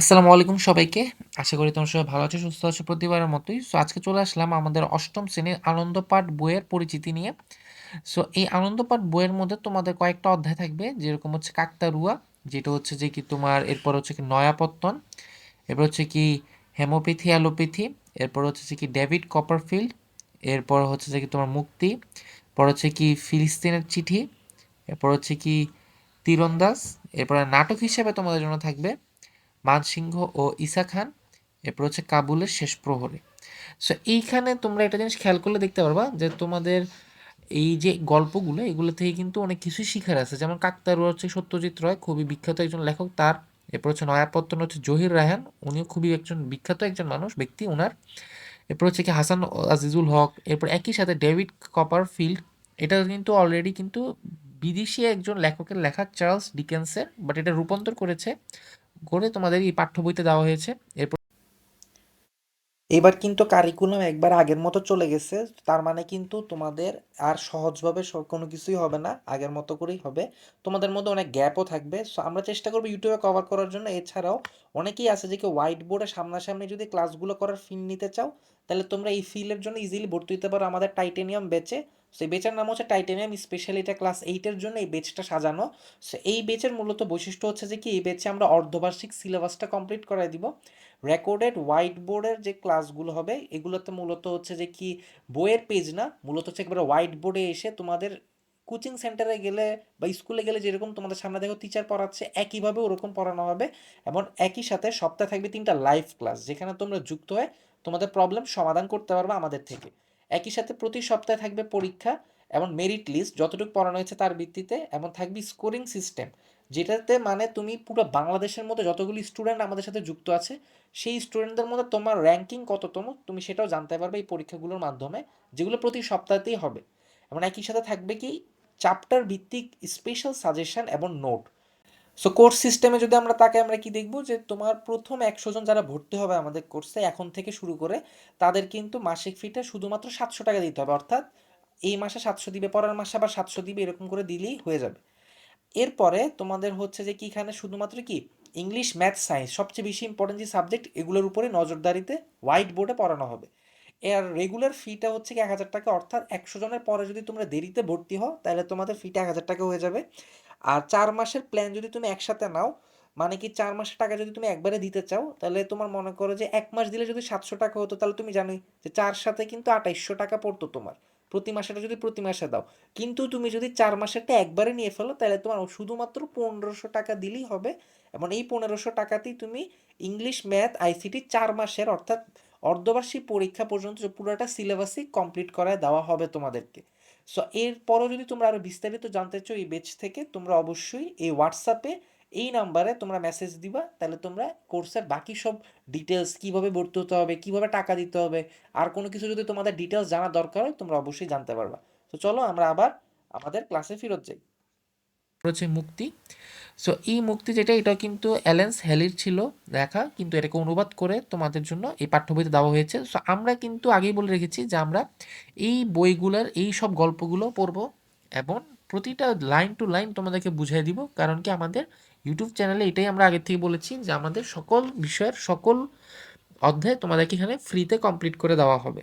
আসসালামু আলাইকুম সবাইকে। আশা করি তোমরা সবাই ভালো আছো, সুস্থ আছো প্রতিবারের মতোই। সো আজকে চলে আসলাম আমাদের অষ্টম শ্রেণির আনন্দপাঠ বইয়ের পরিচিতি নিয়ে। সো এই আনন্দপাঠ বইয়ের মধ্যে তোমাদের কয়েকটা অধ্যায় থাকবে যেরকম হচ্ছে কাকতাড়ুয়া, যেটা হচ্ছে যে কি তোমার এরপর হচ্ছে কি নয়াপত্তন, এরপর হচ্ছে কি হেমোপ্যাথি, অ্যালোপ্যাথি, এরপর হচ্ছে যে কি ডেভিড কপারফিল্ড, এরপর হচ্ছে যে কি তোমার মুক্তি, পর হচ্ছে কি ফিলিস্তিনের চিঠি, এরপর হচ্ছে কি তীরন্দাজ, এরপরে নাটক হিসেবে তোমাদের জন্য থাকবে মানসিংহ ও ঈসা খান, এরপর হচ্ছে কাবুলের শেষ প্রহরে। সো এইখানে তোমরা একটা জিনিস খেয়াল করলে দেখতে পারবা যে তোমাদের এই যে গল্পগুলো, এগুলো থেকে কিন্তু অনেক কিছুই শিখার আছে। যেমন কাকতারুয়া হচ্ছে সত্যজিৎ রায়, খুবই বিখ্যাত একজন লেখক। তার এরপর হচ্ছে নয়াপত্তন হচ্ছে জহির রায়হান। উনিও খুবই একজন বিখ্যাত একজন মানুষ, ব্যক্তি ওনার এরপর হচ্ছে কি হাসান আজিজুল হক, এরপর একই সাথে ডেভিড কপারফিল্ড। এটা কিন্তু অলরেডি কিন্তু বিদেশি একজন লেখকের লেখা চার্লস ডিকেন্সের বাট এটা রূপান্তর করেছে করে তোমাদের এই পাঠ্য বইতে দেওয়া হয়েছে। এরপর এবার কিন্তু কারিকুলাম একবার আগের মতো চলে গেছে। তার মানে কিন্তু তোমাদের আর সহজভাবে কোনো কিছুই হবে না, আগের মতো করেই হবে। তোমাদের মধ্যে অনেক গ্যাপও থাকবে। সো আমরা চেষ্টা করব ইউটিউবে কভার করার জন্য। এছাড়াও অনেকেই আছে যে কি হোয়াইট বোর্ডে সামনাসামনি যদি ক্লাসগুলো করার ফিল নিতে চাও, তাহলে তোমরা এই ফিলের জন্য ইজিলি ভর্তি হতে পারো আমাদের টাইটেনিয়াম বেচে সেই বেচের নাম হচ্ছে টাইটেনিয়াম স্পেশালি এটা ক্লাস এইটের জন্য এই বেচটা সাজানো। সো এই বেচের মূলত বৈশিষ্ট্য হচ্ছে যে কি, এই বেচে আমরা অর্ধবার্ষিক সিলেবাসটা কমপ্লিট করাই দিব। রেকর্ডেড হোয়াইট বোর্ডের যে ক্লাসগুলো হবে, এগুলোতে মূলত হচ্ছে যে কি বইয়ের পেজ না, মূলত হচ্ছে একবারে হোয়াইট বোর্ডে এসে তোমাদের কোচিং সেন্টারে গেলে বা স্কুলে গেলে যেরকম তোমাদের সামনে দেখো টিচার পড়াচ্ছে, একইভাবে ওরকম পড়ানো হবে এবং একই সাথে সপ্তাহে থাকবে তিনটা লাইভ ক্লাস যেখানে তোমরা যুক্ত হয়ে তোমাদের প্রবলেম সমাধান করতে পারবে আমাদের থেকে। একই সাথে প্রতি সপ্তাহে থাকবে পরীক্ষা এবং মেরিট লিস্ট যতটুকু পড়ানো হয়েছে তার ভিত্তিতে এবং থাকবে স্কোরিং সিস্টেম যেটাতে মানে তুমি পুরো বাংলাদেশের মধ্যে যতগুলি স্টুডেন্ট আমাদের সাথে যুক্ত আছে, সেই স্টুডেন্টদের মধ্যে তোমার র্যাঙ্কিং কততম, তুমি সেটাও জানতে পারবে এই পরীক্ষাগুলোর মাধ্যমে, যেগুলো প্রতি সপ্তাহতেই হবে। এবং একই সাথে থাকবে কি চ্যাপ্টার ভিত্তিক স্পেশাল সাজেশন এবং নোট সো কোর্স সিস্টেমে যদি আমরা তাকে আমরা কি দেখব যে তোমার প্রথম একশো জন যারা ভর্তি হবে আমাদের কোর্সে এখন থেকে শুরু করে, তাদের কিন্তু মাসিক ফিটা শুধুমাত্র সাতশো টাকা দিতে হবে। অর্থাৎ এই মাসে সাতশো দিবে, পরের মাসে আবার সাতশো দিবে, এরকম করে দিলেই হয়ে যাবে। এরপরে তোমাদের হচ্ছে যে কি এখানে শুধুমাত্র কি? ইংলিশ ম্যাথ সায়েন্স সবচেয়ে বেশি ইম্পর্টেন্ট যে সাবজেক্ট এগুলোর উপরে নজরদারিতে হোয়াইট বোর্ডে পড়ানো হবে। এর রেগুলার ফিটা হচ্ছে কি এক হাজার টাকা, অর্থাৎ একশো জনের পরে যদি তোমরা দেরিতে ভর্তি হও, তাহলে তোমাদের ফিটা এক হাজার টাকা হয়ে যাবে। আর চার মাসের প্ল্যান যদি তুমি একসাথে নাও মানে কি চার মাসের টাকা যদি তুমি একবারে দিতে চাও, তাহলে তোমার মনে করো যে এক মাস দিলে যদি সাতশো টাকা হতো, তাহলে তুমি জানোই যে চার সাথে কিন্তু আঠাইশশো টাকা পড়তো তোমার। প্রতি মাসেটা যদি প্রতি মাসে দাও। কিন্তু তুমি যদি চার মাসেরটা একবারে নিয়ে ফেলো, তাহলে তোমার শুধুমাত্র পনেরোশো টাকা দিলেই হবে। এবং এই পনেরোশো টাকাতেই তুমি ইংলিশ, ম্যাথ, আইসিটি চার মাসের, অর্থাৎ অর্ধবার্ষিক পরীক্ষা পর্যন্ত পুরোটা সিলেবাসই কমপ্লিট করায় দেওয়া হবে তোমাদেরকে। সো এরপরও যদি তোমরা আরও বিস্তারিত জানতে চাও এই বেচ থেকে, তোমরা অবশ্যই এই হোয়াটসঅ্যাপে এই নাম্বারে তোমরা মেসেজ দিবা, তাহলে তোমরা কোর্সের বাকি সব ডিটেলস কীভাবে ভর্তি হতে হবে, কীভাবে টাকা দিতে হবে, আর কোনো কিছু যদি তোমাদের ডিটেলস জানার দরকার হয়, তোমরা অবশ্যই জানতে পারবা। তো চলো আমরা আবার আমাদের ক্লাসে ফেরত যাই। হচ্ছে মুক্তি। সো এই মুক্তি যেটা, এটা কিন্তু অ্যালেন্স হ্যালির ছিল লেখা কিন্তু এটাকে অনুবাদ করে তোমাদের জন্য এই পাঠ্য বইতে দেওয়া হয়েছে। সো আমরা কিন্তু আগেই বলে রেখেছি যে আমরা এই বইগুলোর, এই সব গল্পগুলো পড়ব এবং প্রতিটা লাইন টু লাইন তোমাদেরকে বুঝিয়ে দিব, কারণ কি আমাদের ইউটিউব চ্যানেলে এটাই আমরা আগের থেকে বলেছি যে আমাদের সকল বিষয়ের সকল অধ্যায় তোমাদেরকে এখানে ফ্রিতে কমপ্লিট করে দেওয়া হবে।